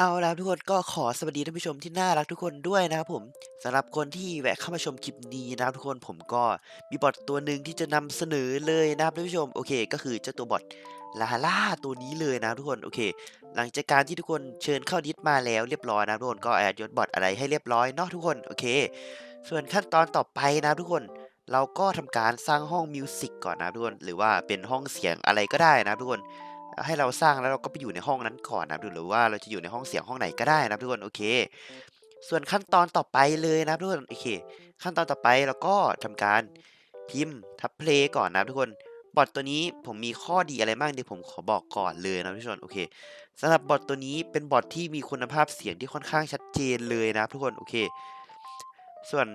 เอาล่ะทุกคนก็ขอสวัสดีท่านผู้ชมที่น่ารักทุกคนด้วยนะครับผมสำหรับคนที่แวะเข้ามาชมคลิปนี้นะครับทุกคนผมก็มีบอทตัวหนึ่งที่จะนำเสนอเลยนะครับท่านผู้ชมโอเค ก็คือเจ้าตัวบอทลาล่าตัวนี้เลยนะทุกคนโอเค หลังจากการที่ทุกคนเชิญเข้าดิสมาแล้วเรียบร้อยนะทุกคนก็แอดยศบอทอะไรให้เรียบร้อยเนาะทุกคนโอเค ส่วนขั้นตอนต่อไปนะทุกคนเราก็ทำการสร้างห้องมิวสิกก่อนนะทุกคนหรือว่าเป็นห้องเสียงอะไรก็ได้นะทุกคน ให้เราสร้างแล้วเราก็ไปอยู่ในห้องนั้นก่อนนะหรือว่าเราจะอยู่ในห้องเสียงห้องไหนก็ได้นะทุกคนโอเค ส่วนขั้นตอนต่อไปเลยนะทุกคนโอเค ขั้นตอนต่อไปเราก็ทำการพิมพ์ทับเพลงก่อนนะทุกคนบอทตัวนี้ผมมีข้อดีอะไรบ้างเดี๋ยวผมขอบอกก่อนเลยนะทุกคนโอเคสำหรับบอทตัวนี้เป็นบอทที่มีคุณภาพเสียงที่ค่อนข้างชัดเจนเลยนะทุกคนโอเค ส่วน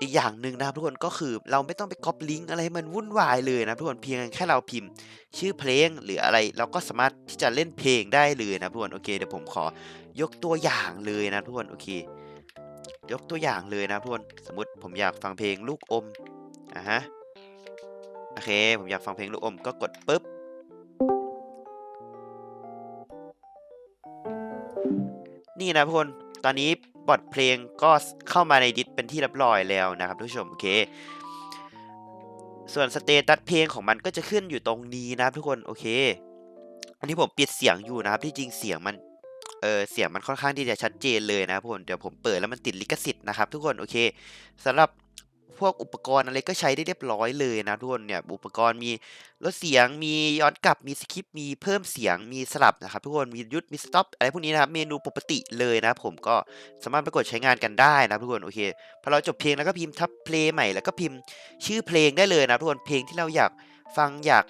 อีกอย่างหนึ่งนะครับทุกคนก็คือเราไม่ต้องไปก๊อปลิงก์อะไรมันวุ่นวายเลยนะทุกคนเพียงแค่เราพิมพ์ ชื่อเพลงหรืออะไร เราก็สามารถที่จะเล่นเพลงได้เลยนะทุกคนโอเคเดี๋ยวผมขอยกตัวอย่างเลยนะทุกคนโอเค ยกตัวอย่างเลยนะทุกคนสมมติผมอยากฟังเพลงลูกอมอะฮะโอเค ผมอยากฟังเพลงลูกอมก็กดปุ๊บนี่นะทุกคนตอนนี้ บอทเพลงก็เข้ามาในดิสเป็นที่เรียบร้อยแล้วนะครับทุกชมโอเค ส่วนสเตตัสเพลงของมันก็จะขึ้นอยู่ตรงนี้นะครับทุกคนโอเค อันนี้ผมปิดเสียงอยู่นะครับที่จริงเสียงมันเออเสียงมันค่อนข้างที่จะชัดเจนเลยนะครับผมเดี๋ยวผมเปิดแล้วมันติดลิขสิทธิ์นะครับทุกคนโอเคสำหรับ พวกอุปกรณ์อะไรก็ใช้ได้เรียบร้อยเลยนะทุกคนเนี่ยอุปกรณ์มีลดเสียงมีย้อนกลับมีสคริปต์มีเพิ่มเสียงมีสลับนะครับทุกคนมียุดมีสต็อปอะไรพวกนี้นะครับเมนูปกติเลยนะผมก็สามารถไปกดใช้งานกันได้นะทุกคนโอเคพอเราจบเพลงแล้วก็พิมพ์ทับเพลงใหม่แล้วก็พิมพ์ชื่อเพลงได้เลยนะทุกคนเพลงที่เราอยากฟังอยาก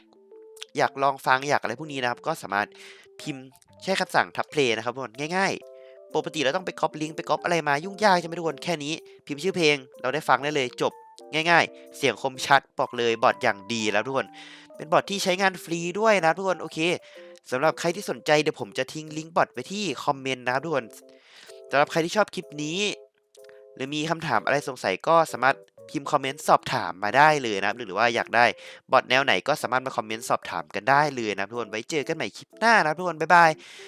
อยากลองฟังอยากอะไรพวกนี้นะครับก็สามารถพิมพ์ใช้คำสั่งทับเพลงนะครับทุกคนง่าย ๆ ปกติเราต้องไปก๊อปลิงก์ไปก๊อปอะไรมายุ่งยากใช่ไหมทุกคนแค่นี้ พิมพ์ชื่อเพลงเราได้ฟังได้เลยจบง่าย ๆ เสียงคมชัดบอกเลยบอทอย่างดีแล้วทุกคน เป็นบอทที่ใช้งานฟรีด้วยนะทุกคนโอเคสำหรับใครที่สนใจเดี๋ยวผมจะทิ้งลิงก์บอทไว้ที่คอมเมนต์นะครับทุกคนสำหรับใครที่ชอบคลิปนี้ หรือมีคำถามอะไรสงสัยก็สามารถพิมพ์คอมเมนต์สอบถามมาได้เลยนะครับหรือว่าอยากได้บอทแนวไหนก็สามารถมาคอมเมนต์สอบถามกันได้เลยนะทุกคนไว้เจอกันใหม่คลิปหน้านะทุกคนบ๊ายบาย